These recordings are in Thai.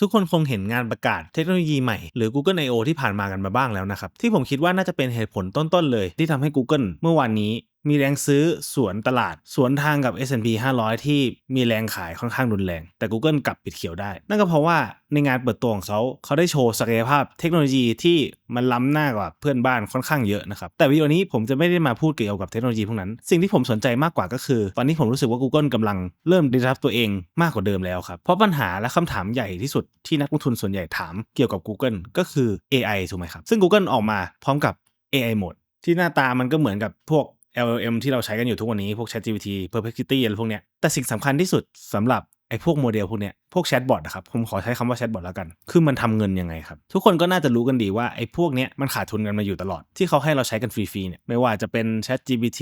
ทุกคนคงเห็นงานประกาศเทคโนโลยีใหม่หรือ Google I/O ที่ผ่านมากันมาบ้างแล้วนะครับ ที่ผมคิดว่าน่าจะเป็นเหตุผลต้นๆเลย ที่ทำให้ Google เมื่อวานนี้ มีแรงซื้อสวนตลาด สวนทางกับ S&P 500 ที่มีแรงขายค่อนข้างรุนแรง แต่ Google กลับปิดเขียวได้ นั่นก็เพราะว่าในงานเปิดตัวของเขา เขาได้โชว์ศักยภาพเทคโนโลยีที่มันล้ำหน้ากว่าเพื่อนบ้านค่อนข้างเยอะนะครับ แต่วิดีโอนี้ผมจะไม่ได้มาพูดเกี่ยวกับเทคโนโลยีพวกนั้น สิ่งที่ผมสนใจมากกว่าก็คือ ตอนนี้ผมรู้สึกว่า Google กำลังเริ่มดิรับตัวเองมากกว่าเดิมแล้วครับ เพราะปัญหาและคำถามใหญ่ที่สุดที่นักลงทุนส่วนใหญ่ถามเกี่ยวกับ Google ก็คือ AI ถูกไหมครับ ซึ่ง Google ออกมาพร้อมกับ AI Mode ที่หน้าตามันก็เหมือนกับพวก LLM ที่เราใช้กันอยู่ทุกวันนี้ พวก ChatGPT Perplexity อะไรพวกเนี้ย แต่สิ่งสำคัญที่สุดสำหรับไอ้พวกโมเดลพวกเนี้ย พวกแชทบอทนะครับ ผมขอใช้คำว่าแชทบอทแล้วกัน คือมันทำเงินยังไงครับ ทุกคนก็น่าจะรู้กันดีว่าไอ้พวกเนี้ยมันขาดทุนกันมาอยู่ตลอด ที่เขาให้เราใช้กันฟรีๆเนี่ย ไม่ว่าจะเป็น ChatGPT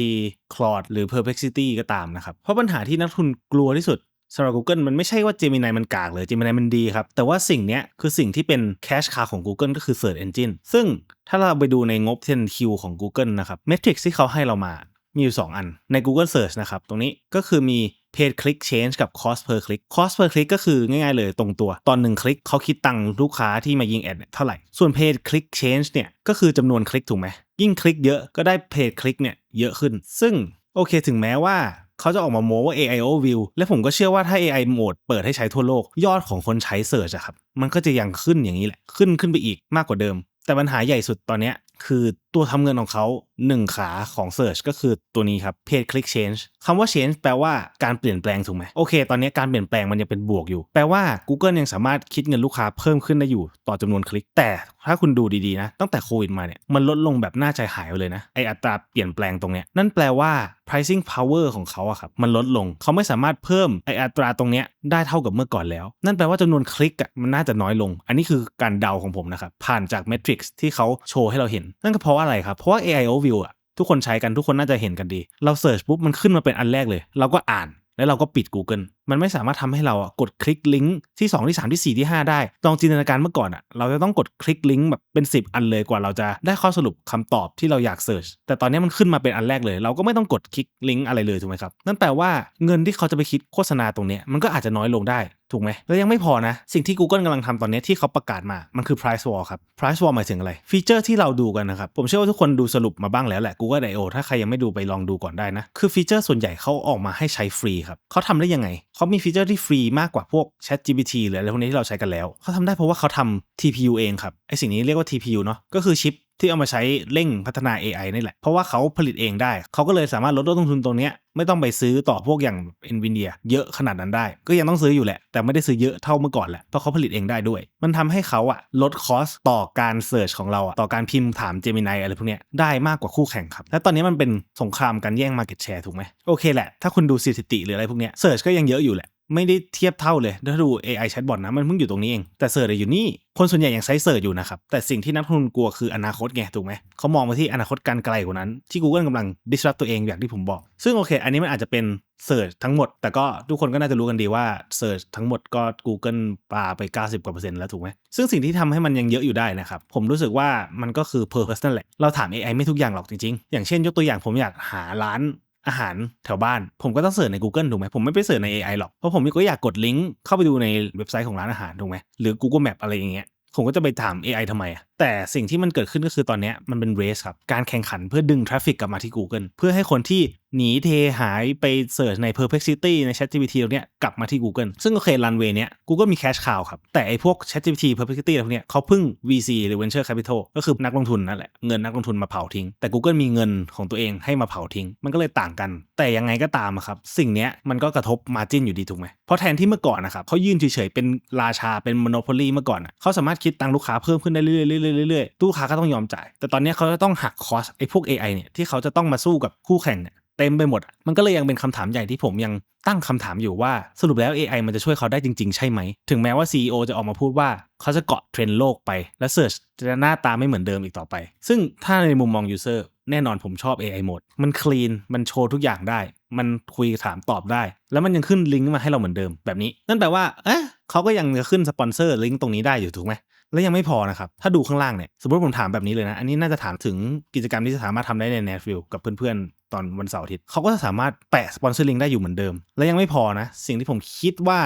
Claude หรือ Perplexity ก็ตามนะครับ เพราะปัญหาที่นักทุนกลัวที่สุดสำหรับ Google มันไม่ใช่ว่า Gemini มันกากเลย Gemini มันดีครับ แต่ว่าสิ่งเนี้ยคือสิ่งที่เป็น cash cow ของ Google ก็คือ Search Engine ซึ่งถ้าเราไปดูในงบ 10Q ของ Google นะครับ Metrics ที่เขาให้เรามา มีอยู่ 2 อันใน Google Search นะครับ ตรงนี้ก็คือมี paid click change กับ cost per click cost per click ก็คือง่ายๆเลยตรงตัว ตอนหนึ่งคลิกเขาคิดตังค์ลูกค้าที่มายิงแอดเนี่ยเท่าไหร่ ส่วน paid click change เนี่ยก็คือจำนวนคลิกถูกไหม ยิ่งคลิกเยอะก็ได้ paid click เนี่ยเยอะขึ้น ซึ่งโอเคถึงแม้ว่าเขาจะออกมาโม้ว่า AIO view และผมก็เชื่อว่าถ้า AI โหมดเปิดให้ใช้ทั่วโลก ยอดของคนใช้ Search อะครับ มันก็จะยังขึ้นอย่างนี้แหละ ขึ้นขึ้นไปอีกมากกว่าเดิม แต่ปัญหาใหญ่สุดตอนเนี้ยคือ ตัวทำเงินของเขา1ขาของ Search ก็คือตัวนี้ครับ Paid Click Change คำว่า change แปลว่าการเปลี่ยนแปลงถูกไหมโอเค ตอนนี้การเปลี่ยนแปลงมันยังเป็นบวกอยู่ แปลว่า Google ยังสามารถคิดเงินลูกค้าเพิ่มขึ้นได้อยู่ต่อจำนวนคลิก แต่ถ้าคุณดูดีๆนะ ตั้งแต่โควิดมาเนี่ยมันลดลงแบบน่าใจหายไปเลยนะไออัตราเปลี่ยนแปลงตรงเนี้ยนั่นแปลว่า pricing power ของเขาอะครับมันลดลงเขาไม่สามารถเพิ่มไออัตราตรงเนี้ยได้เท่ากับเมื่อก่อนแล้ว นั่นแปลว่าจำนวนคลิกอะมันน่าจะน้อยลง อันนี้คือการเดาของผมนะครับผ่านจาก metrics ที่เขาโชว์ให้เราเห็น นั่นก็เพราะอะไรครับ เพราะว่า AI overview อะทุกคนใช้กันทุกคนน่าจะเห็นกันดี เราเสิร์ชปุ๊บมันขึ้นมาเป็นอันแรกเลย เราก็อ่านแล้วเราก็ปิด Google มันไม่สามารถทำให้เราอะกดคลิกลิงก์ที่ 2 ที่ 3 ที่ 4 ที่ 5 ได้ลองจินตนาการเมื่อก่อนอะเราจะต้องกดคลิกลิงก์แบบเป็น 10 อันเลยกว่าเราจะได้ข้อสรุปคำตอบที่เราอยากเสิร์ชแต่ตอนนี้มันขึ้นมาเป็นอันแรกเลย เราก็ไม่ต้องกดคลิกลิงก์อะไรเลยถูกไหมครับนั่นแปลว่าเงินที่เขาจะไปคิดโฆษณาตรงนี้มันก็อาจจะน้อยลงได้ถูกไหมแล้วยังไม่พอนะ สิ่งที่ Google กำลังทำตอนนี้ที่เขาประกาศมา มันคือ price war ครับ price war หมายถึงอะไร ฟีเจอร์ที่เราดูกันนะครับ ผมเชื่อว่าทุกคนดูสรุปมาบ้างแล้วแหละ Google I/O ถ้าใครยังไม่ดูไปลองดูก่อนได้นะ คือฟีเจอร์ส่วนใหญ่เขาออกมาให้ใช้ฟรีครับเขาทำได้ยังไงเขามีฟีเจอร์ที่ฟรีมากกว่าพวก Chat GPT หรืออะไรพวกนี้ที่เราใช้กันแล้ว เขาทำได้เพราะว่าเขาทำ TPU เองครับ ไอสิ่งนี้เรียกว่า TPU เนาะก็คือชิป ที่เอามาใช้เร่งพัฒนา AI นี่แหละ เพราะว่าเขาผลิตเองได้ เขาก็เลยสามารถลดต้นทุนตรงนี้ไม่ต้องไปซื้อต่อพวกอย่าง NVIDIA เยอะขนาดนั้นได้ ก็ยังต้องซื้ออยู่แหละ แต่ไม่ได้ซื้อเยอะเท่าเมื่อก่อนแหละเพราะเขาผลิตเองได้ด้วย มันทำให้เขาอะลดคอสต่อการเสิร์ชของเราอะต่อการพิมพ์ถาม Gemini อะไรพวกเนี้ยได้มากกว่าคู่แข่งครับ และตอนนี้มันเป็นสงครามการแย่ง Market Share ถูกไหมโอเคแหละถ้าคุณดูสถิติหรืออะไรพวกเนี้ยเสิร์ชก็ยังเยอะอยู่แหละ ไม่ได้เทียบเท่าเลยถ้าดู AI chatbot นะมันเพิ่งอยู่ตรงนี้เอง แต่เสิร์ชอยู่นี่ คนส่วนใหญ่ยังใช้เสิร์ชอยู่นะครับ แต่สิ่งที่นักทุนกลัวคืออนาคตไงถูกไหมเขามองไปที่อนาคตการไกลกว่านั้น ที่ Google กำลัง disrupt ตัวเองอย่างที่ผมบอก ซึ่งโอเค อันนี้มันอาจจะเป็นเสิร์ชทั้งหมด แต่ก็ทุกคนก็น่าจะรู้กันดีว่าเสิร์ชทั้งหมดก็ Google ปาไป 90กว่าเปอร์เซ็นต์แล้วถูกไหมซึ่งสิ่งที่ทำให้มันยังเยอะอยู่ได้นะครับผมรู้สึกว่ามันก็คือ purpose นั่นแหละเราถาม AI ไม่ทุกอย่างหรอกจริงๆอย่างเช่น ยกตัวอย่างผมอยากหาร้าน อาหารแถวบ้าน ผมก็ต้องเสิร์ชใน Google ถูกไหมผมไม่ไปเสิร์ชใน AI หรอก เพราะผมก็อยากกดลิงก์เข้าไปดูในเว็บไซต์ของร้านอาหารถูกไหมหรือ Google Map อะไรอย่างเงี้ยผมก็จะไปถาม AI ทำไมอะ แต่สิ่งที่มันเกิดขึ้นก็คือตอนนี้มันเป็นเรสครับ การแข่งขันเพื่อดึงทราฟฟิกกลับมาที่ Google เพื่อให้คนที่หนีเทหายไปเสิร์ชใน Perplexity ใน ChatGPT ตรงเนี้ยกลับมาที่ Google ซึ่งโอเครันเวย์เนี้ย Google มี cash cow ครับ แต่ไอพวก ChatGPT Perplexity พวกเนี้ยเขาพึ่ง VC หรือ Venture Capital ก็คือนักลงทุนนั่นแหละ เงินนักลงทุนมาเผาทิ้ง แต่ Google มีเงินของตัวเองให้มาเผาทิ้ง มันก็เลยต่างกัน แต่ยังไงก็ตามอะครับ สิ่งเนี้ยมันก็กระทบ margin อยู่ดีถูกไหมเพราะแทนที่เมื่อก่อนนะครับเขายืนเฉยๆเป็นราชาเป็น monopoly เมื่อก่อนเขาสามารถคิดตังลูกค้าเพิ่มขึ้นได้เรื่อยๆเรื่อยๆลูกค้าก็ต้องยอมจ่าย แต่ตอนนี้เขาจะต้องหักคอสไอ้พวก AI เนี่ยที่เขาจะต้องมาสู้กับคู่แข่งเนี่ยเต็มไปหมด มันก็เลยยังเป็นคำถามใหญ่ที่ผมยังตั้งคำถามอยู่ว่าสรุปแล้ว AI มันจะช่วยเขาได้จริง ๆ ใช่ไหม ถึงแม้ว่า CEO จะออกมาพูดว่าเขาจะเกาะเทรนด์โลกไป และ Search จะหน้าตาไม่เหมือนเดิมอีกต่อไป ซึ่งถ้าในมุมมอง User แน่นอนผมชอบ AI Mode มันคลีน มันโชว์ทุกอย่างได้ มันคุยถามตอบได้ แล้วมันยังขึ้นลิงก์มาให้เราเหมือนเดิมแบบนี้ นั่นแปลว่า เอ๊ะเขาก็ยังจะขึ้นสปอนเซอร์ลิงก์ตรงนี้ได้อยู่ถูกไหม และยังไม่พอนะครับ ถ้าดูข้างล่างเนี่ย สมมติผมถามแบบนี้เลยนะ อันนี้น่าจะถามถึงกิจกรรมที่จะสามารถทำได้ในแนฟฟิลกับเพื่อนๆ ตอนวันเสาร์อาทิตย์เขาก็จะสามารถแปะสปอนเซอร์ลิงได้อยู่เหมือนเดิม และยังไม่พอนะ สิ่งที่ผมคิดว่า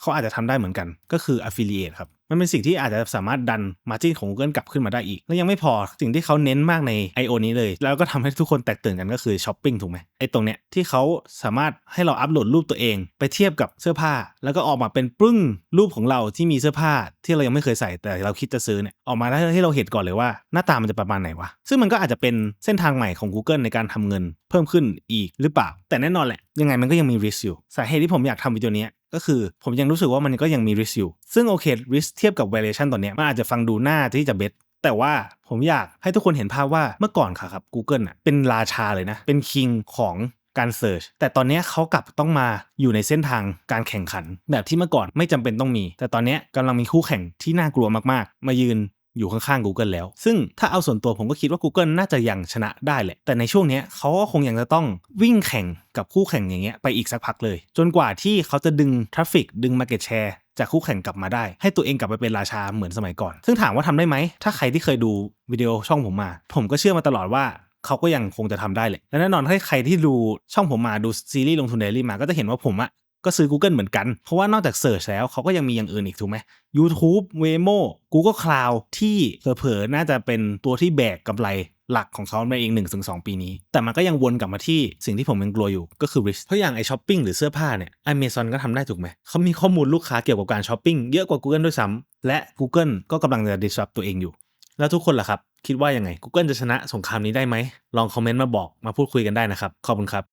เขาอาจจะทำได้เหมือนกัน ก็คือ affiliate ครับ มันเป็นสิ่งที่อาจจะสามารถดัน margin ของ Google กลับขึ้นมาได้อีก และยังไม่พอสิ่งที่เขาเน้นมากใน I.O. นี้เลย แล้วก็ทำให้ทุกคนแตกตื่นกันก็คือช้อปปิ้งถูกไหมไอ้ตรงเนี้ยที่เขาสามารถให้เราอัปโหลดรูปตัวเอง ไปเทียบกับเสื้อผ้า แล้วก็ออกมาเป็นปึ้งรูปของเราที่มีเสื้อผ้าที่เรายังไม่เคยใส่แต่เราคิดจะซื้อเนี่ยออกมาได้ให้เราเห็นก่อนเลยว่า หน้าตามันจะประมาณไหนวะซึ่งมันก็อาจจะเป็นเส้นทางใหม่ของ Google ในการทำเงิน เพิ่มขึ้นอีกหรือเปล่า แต่แน่นอนแหละยังไงมันก็ยังมี risk อยู่สาเหตุที่ผมอยากทำวิดีโอนี้ ก็คือผมยังรู้สึกว่ามันก็ยังมีริสอยู่ ซึ่งโอเคริสเทียบกับ valuation ตอนนี้มันอาจจะฟังดูน่าที่จะเบสแต่ว่าผมอยากให้ทุกคนเห็นภาพว่าเมื่อก่อนค่ะครับ Google อะเป็นราชาเลยนะ เป็นคิงของการเสิร์ชแต่ตอนนี้เขากลับต้องมาอยู่ในเส้นทางการแข่งขัน แบบที่เมื่อก่อนไม่จำเป็นต้องมี แต่ตอนนี้ยกำลังมีคู่แข่งที่น่ากลัวมากๆ มายืน อยู่ข้างๆ Google แล้ว ซึ่งถ้าเอาส่วนตัวผมก็คิดว่า Google น่าจะยังชนะได้แหละ แต่ในช่วงนี้เขาก็คงยังจะต้องวิ่งแข่งกับคู่แข่งอย่างเงี้ยไปอีกสักพักเลย จนกว่าที่เขาจะดึงทราฟฟิกดึง Market Share จากคู่แข่งกลับมาได้ ให้ตัวเองกลับไปเป็นราชาเหมือนสมัยก่อน ซึ่งถามว่าทำได้ไหม ถ้าใครที่เคยดูวิดีโอช่องผมมา ผมก็เชื่อมาตลอดว่าเขาก็ยังคงจะทำได้แหละและแน่นอนถ้าใครที่ดูช่องผมมาดูซีรีส์ลงทุนเดลี่มาก็จะเห็นว่าผมอะ ก็ซื้อ Google เหมือนกัน เพราะว่านอกจากเสิร์ชแล้วเขาก็ยังมีอย่างอื่นอีกถูกไหม YouTube Waymo Google Cloud ที่เผลอๆน่าจะเป็นตัวที่แบกกำไรหลักของเขาในเอง1 2 ปีนี้ แต่มันก็ยังวนกลับมาที่สิ่งที่ผมยังกลัวอยู่ก็คือ risk เพราะอย่างไอช้อปปิ้งหรือเสื้อผ้าเนี่ย Amazon ก็ทำได้ถูกไหม เขามีข้อมูลลูกค้าเกี่ยวกับการช้อปปิ้งเยอะกว่า Google ด้วยซ้ำและ Google ก็กำลังจะ disrupt ตัวเองอยู่ แล้วทุกคนล่ะครับ คิดว่ายังไง Google จะชนะสงครามนี้ได้ไหม ลองคอมเมนต์มาบอกมาพูดคุยกันได้นะครับ ขอบคุณครับ